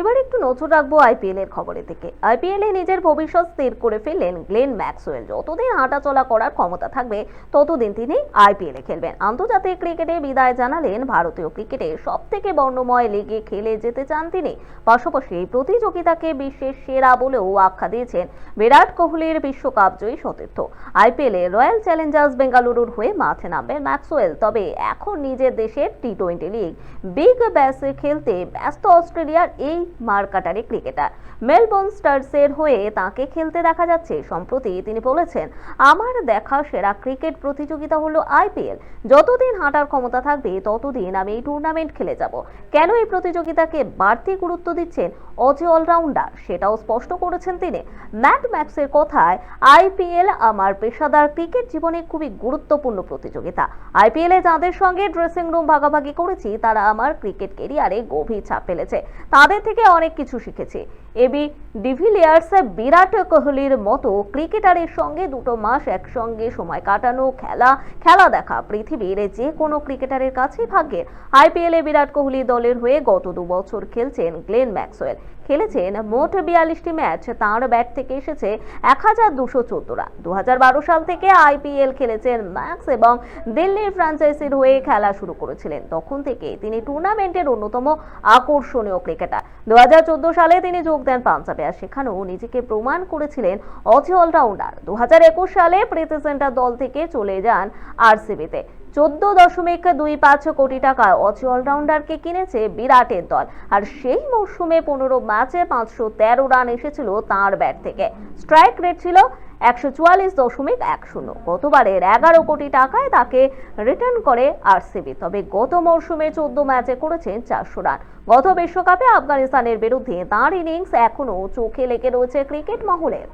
এবার একটু নজর রাখব আইপিএল এর খবরের দিকে। আইপিএল এ নিজের ভবিষ্যৎ স্থির করে ফেললেন গ্লেন ম্যাক্সওয়েল। যতদিন হাঁটাচলা করার ক্ষমতা থাকবে, ততদিন তিনি আইপিএল এ খেলবেন। আন্তর্জাতিক ক্রিকেটে বিদায় জানালেন ভারতীয় ক্রিকেটে সব থেকে বর্ণময় লিগে খেলে যেতে চান তিনি। পাশাপাশি এই প্রতিযোগিতাকে বিশ্বের সেরা বলেও আখ্যা দিয়েছেন বিরাট কোহলির বিশ্বকাপ জয়ী সতীর্থ। আইপিএল এ রয়্যাল চ্যালেঞ্জার্স বেঙ্গালুরুর হয়ে মাঠে নামবেন ম্যাক্সওয়েল। তবে এখন নিজের দেশের টি টোয়েন্টি লিগ বিগ ব্যাসে খেলতে ব্যস্ত অস্ট্রেলিয়ার এই মার্কাটারি ক্রিকেটার। মেলবোর্ন স্টার্সের হয়ে তাকে খেলতে দেখা যাচ্ছে। সম্প্রতি তিনি বলেছেন, আমার দেখা সেরা ক্রিকেট প্রতিযোগিতা হলো আইপিএল যতদিন হাঁটার ক্ষমতা থাকবে, ততদিন আমি এই টুর্নামেন্ট খেলে যাব। কেন এই প্রতিযোগিতাকে বাড়তি গুরুত্ব দিচ্ছেন অজে অলরাউন্ডার, সেটাও স্পষ্ট করেছেন তিনি। ম্যাট ম্যাক্সের কথায় আইপিএল আমার পেশাদার ক্রিকেট জীবনে খুবই গুরুত্বপূর্ণ প্রতিযোগিতা। আইপিএলে যাদের সঙ্গে ড্রেসিং রুম ভাগাভাগি করেছি, তারা আমার ক্রিকেট কেরিয়ারে গভীর ছাপ ফেলেছে। তাদের থেকে অনেক কিছু শিখেছি। এবি ডিভিলিয়ার্স বিরাট কোহলির মতো ক্রিকেটারের সঙ্গে দুটো মাস একসঙ্গে সময় কাটানো খেলা খেলা দেখা পৃথিবীর যে কোনো ক্রিকেটারের কাছেই ভাগ্যের। আইপিএলে বিরাট কোহলি দলের হয়ে গত দু বছর খেলছেন গ্লেন ম্যাক্সওয়েল। খেলেছেন মোট বিয়াল্লিশটি ম্যাচ, তাঁর ব্যাট থেকে এসেছে এক হাজার দুশো চোদ্দ রান দু হাজার বারো সাল থেকে আইপিএল খেলেছেন ম্যাক্স এবং দিল্লি ফ্রাঞ্চাইজির হয়ে খেলা শুরু করেছিলেন। তখন থেকে তিনি টুর্নামেন্টের অন্যতম আকর্ষণীয় ক্রিকেটার। দু হাজার চোদ্দ সালে তিনি যোগ দেন পাঞ্জাবে আর সেখানেও নিজেকে প্রমাণ করেছিলেন অজি অলরাউন্ডার। দু সালে প্রীতি দল থেকে চলে যান আরসিবিতে। চোদ্দ দশমিক দুই পাঁচ কোটি টাকায় অজি অলরাউন্ডারকে কিনেছে বিরাটের দল। আর সেই মরশুমে পনেরো ম্যাচে পাঁচশো তেরো রান এসেছিল তাঁর ব্যাট থেকে। স্ট্রাইক রেট ছিল একশো চুয়াল্লিশ দশমিক এক শূন্য। গতবারের এগারো কোটি টাকায় তাকে রিটার্ন করে আরসিবি তবে গত মরশুমে চোদ্দ ম্যাচে করেছেন চারশো রান। গত বিশ্বকাপে আফগানিস্তানের বিরুদ্ধে তাঁর ইনিংস এখনও চোখে লেগে রয়েছে ক্রিকেট মহলের